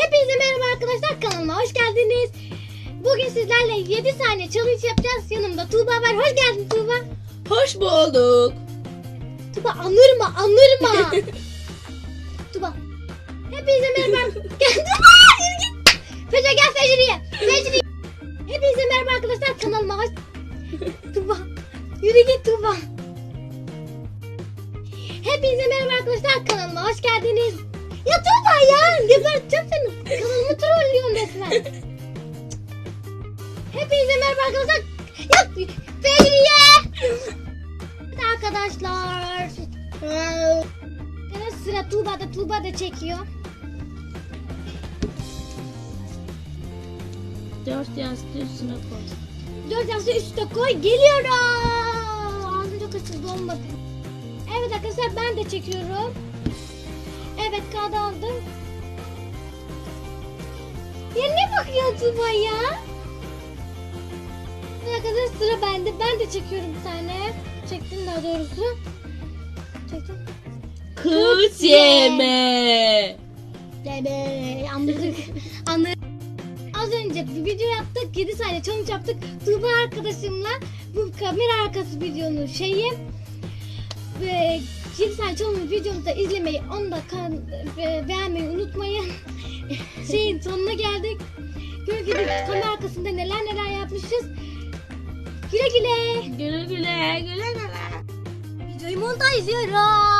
Hepinize merhaba arkadaşlar kanalıma hoş geldiniz. Bugün sizlerle 7 saniye challenge yapacağız. Yanımda Tuğba var. Hoş geldin Tuğba. Hoş bulduk. Tuğba anırma anırma. Tuğba. Hepinize merhaba. Gel. Fece gel Fecri'ye. Fecri. Hepinize merhaba arkadaşlar kanalıma hoş. Tuğba. Yürü git Tuğba. Hepinize merhaba arkadaşlar kanalıma hoş geldiniz. Ya Tuğba ya geberteceğim seni. Kanalımı trollüyorsun resmen. Hepinize merhaba arkadaşlar. Ya Fecriye. Evet arkadaşlar. Evet sıra Tuğba'da. Tuğba da çekiyor. Dört yastığı üstüne koy. Dört yastığı üstte koy. Geliyorum. Ağzım çok açıldı olmadı. Evet arkadaşlar ben de çekiyorum. Evet kağıdı aldım. Ya ne bakıyorsun ya? Arkadaşlar sıra bende. Ben de çekiyorum bir tane. Çektim daha doğrusu. Çektim. Kız yeme. Bebe anladık. Anladık. Az önce bir video yaptık. 7 saniye challenge yaptık. Tuğba arkadaşımla bu kamera arkası videonun şeyi ve 7 saniye challenge videomuzu da izlemeyi, onu da kan, beğenmeyi unutmayın. Şeyin sonuna geldik. Gördüğünüz kamera arkasında neler neler yapmışız. Güle güle. Güle güle güle güle. Videoyu montajlıyorum.